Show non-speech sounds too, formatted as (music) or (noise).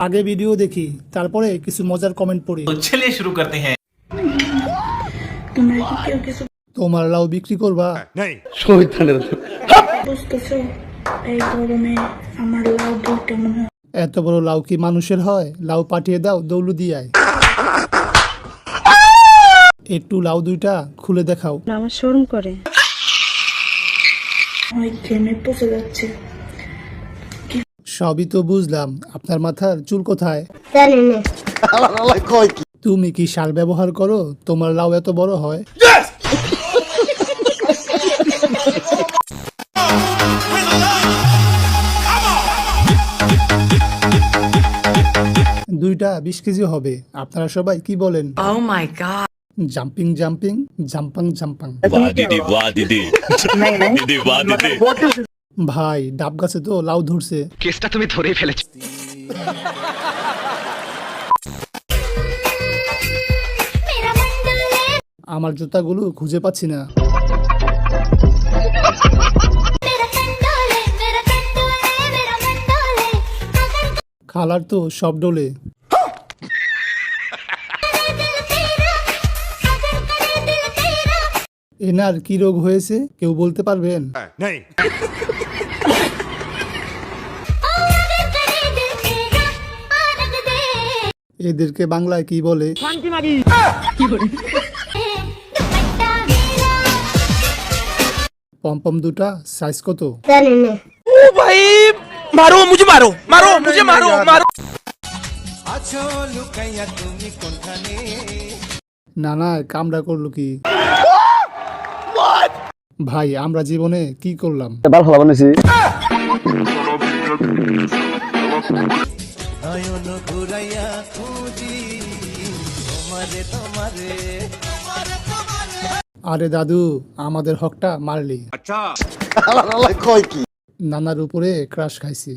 আগে ভিডিও দেখি তারপরে কিছু মজার কমেন্ট পড়ি। ছেলে শুরু করতে হ্যাঁ। তোমার লাউ বিক্রি করবা? এত বড় লাউ কি মানুষের হয়? লাউ পাঠিয়ে দাও দৌলু দিয়ায় একটু লাউ দুইটা খুলে দেখাও। আমার শরম করে। যাচ্ছে। সবই তো বুঝলাম। আপনার মাথার চুল কোথায়? তুমি কি সার ব্যবহার করো? তোমার লাউ এত বড় হয়। দুইটা বিশ কেজি হবে। আপনারা সবাই কি বলেন? জাম্পিং জাম্পিং জাম্পাং জাম্পাং। (laughs) ভাই ডাব গাছে তো লাউ ধরছে। কেসটা তুমি ধরেই ফেলেছো। আমার জুতাগুলো খুঁজে পাচ্ছি না। খালার তো সব ডোলে। এনার কি রোগ হয়েছে কেউ বলতে পারবেন? এদেরকে বাংলায় কি বলে? পম্পম দুটা সাইজ কত? মারো মুঝে মারো মারো মুঝে মারো মারো। না না কামড়া করল কি? ভাই আমরা জীবনে কি করলাম? আরে দাদু আমাদের হকটা মারলি। নানার উপরে ক্রাশ খাইছি।